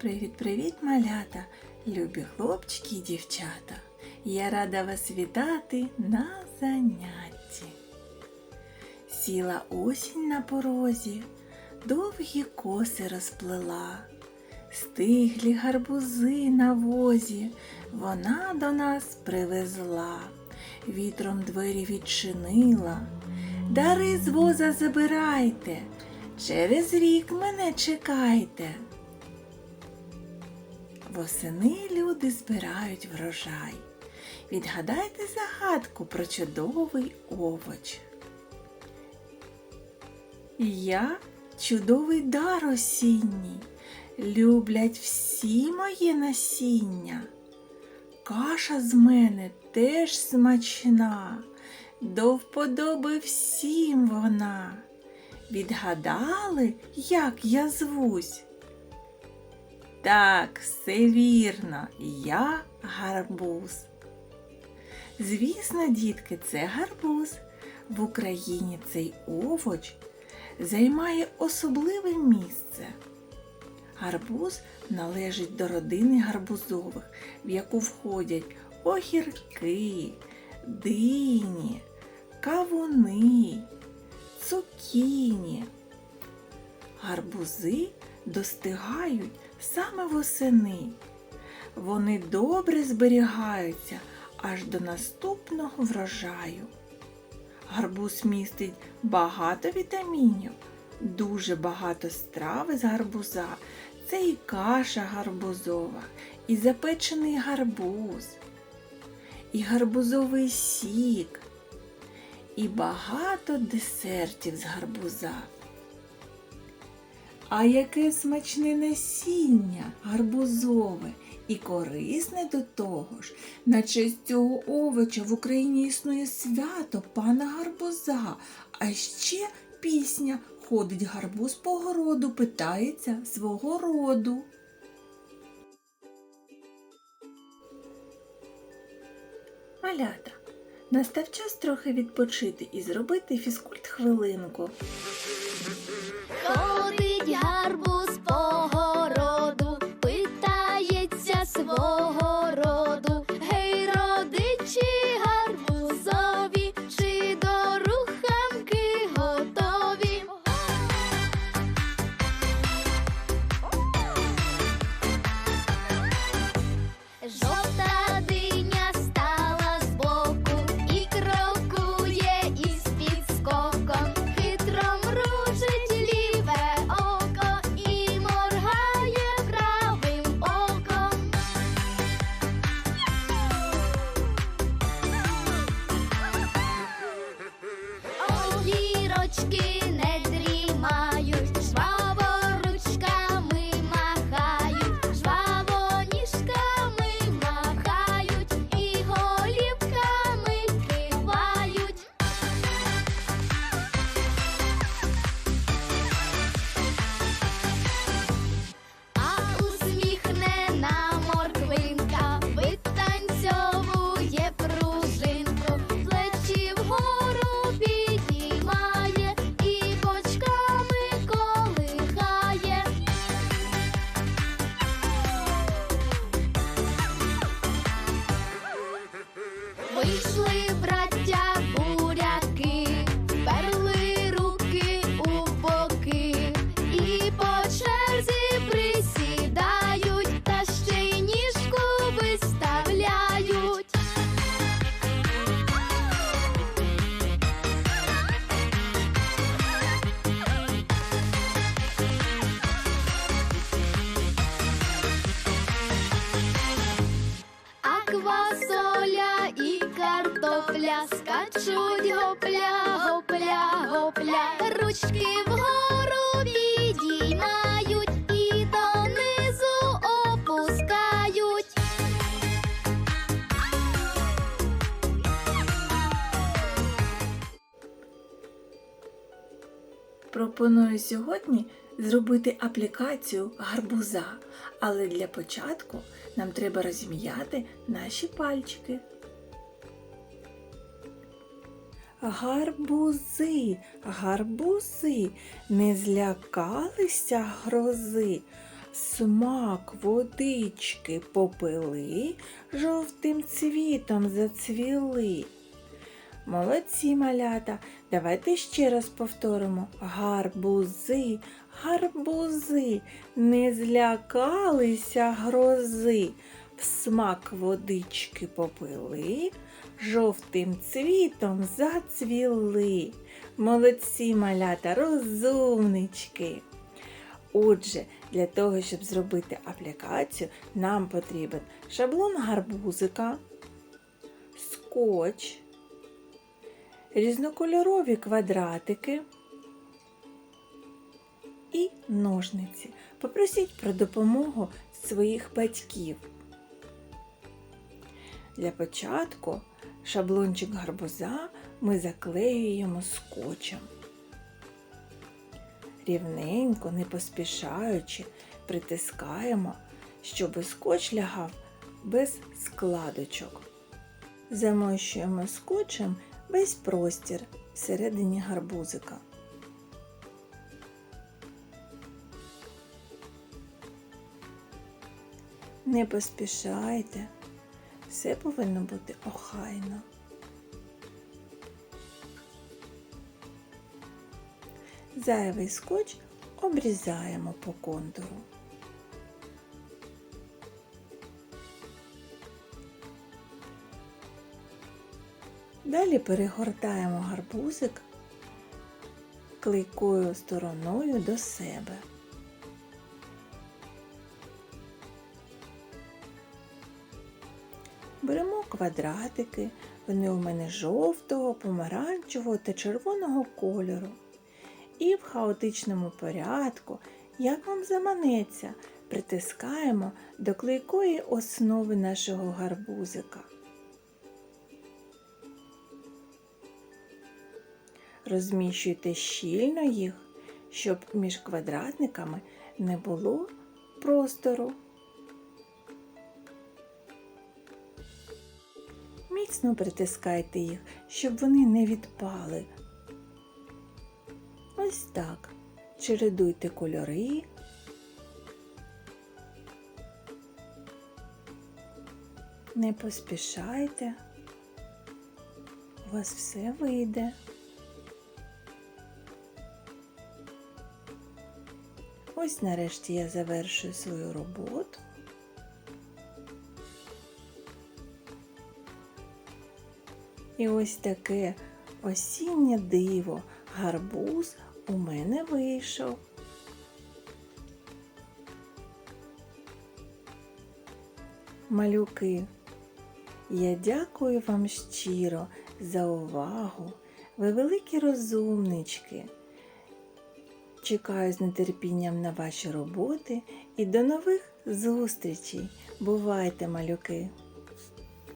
Привіт-привіт, малята, любі хлопчики і дівчата. Я рада вас вітати на занятті. Сіла осінь на порозі, довгі коси розплела, стиглі гарбузи на возі вона до нас привезла, вітром двері відчинила. Дари з воза забирайте, через рік мене чекайте. Восени люди збирають врожай. Відгадайте загадку про чудовий овоч. Я чудовий дар осінній, люблять всі моє насіння. Каша з мене теж смачна, до вподоби всім вона. Відгадали, як я звусь? Так, все вірно, я гарбуз. Звісно, дітки, це гарбуз. В Україні цей овоч займає особливе місце. Гарбуз належить до родини гарбузових, в яку входять огірки, дині, кавуни, цукіні. Гарбузи достигають саме восени. Вони добре зберігаються аж до наступного врожаю. Гарбуз містить багато вітамінів, дуже багато страви з гарбуза. Це і каша гарбузова, і запечений гарбуз, і гарбузовий сік, і багато десертів з гарбуза. А яке смачне насіння гарбузове і корисне до того ж. На честь цього овоча в Україні існує свято пана гарбуза, а ще пісня ходить гарбуз по городу, питається свого роду. Малята, настав час трохи відпочити і зробити фізкульт хвилинку. Вийшли браття картопля скачуть гопля, гопля, гопля, ручки вгору підіймають і донизу опускають. Пропоную сьогодні зробити аплікацію гарбуза, але для початку нам треба розім'яти наші пальчики. Гарбузи, гарбузи, не злякалися грози, смак водички попили, жовтим цвітом зацвіли. Молодці малята, давайте ще раз повторимо. Гарбузи, гарбузи, не злякалися грози, смак водички попили, жовтим цвітом зацвіли. Молодці малята, розумнички. Отже, для того, щоб зробити аплікацію, нам потрібен шаблон гарбузика, скотч, різнокольорові квадратики і ножниці. Попросіть про допомогу своїх батьків. Для початку шаблончик гарбуза ми заклеюємо скотчем. Рівненько, не поспішаючи, притискаємо, щоб скотч лягав без складочок. Замощуємо скотчем весь простір всередині гарбузика. Не поспішайте, все повинно бути охайно. Зайвий скотч обрізаємо по контуру. Далі перегортаємо гарбузик клейкою стороною до себе. Беремо квадратики, вони у мене жовтого, помаранчевого та червоного кольору. І в хаотичному порядку, як вам заманеться, притискаємо до клейкої основи нашого гарбузика. Розміщуйте щільно їх, щоб між квадратниками не було простору. Міцно притискайте їх, щоб вони не відпали. Ось так. Чередуйте кольори. Не поспішайте. У вас все вийде. Ось нарешті я завершую свою роботу. І ось таке осіннє диво, гарбуз у мене вийшов. Малюки, я дякую вам щиро за увагу. Ви великі розумнички. Чекаю з нетерпінням на ваші роботи і до нових зустрічей. Бувайте, малюки!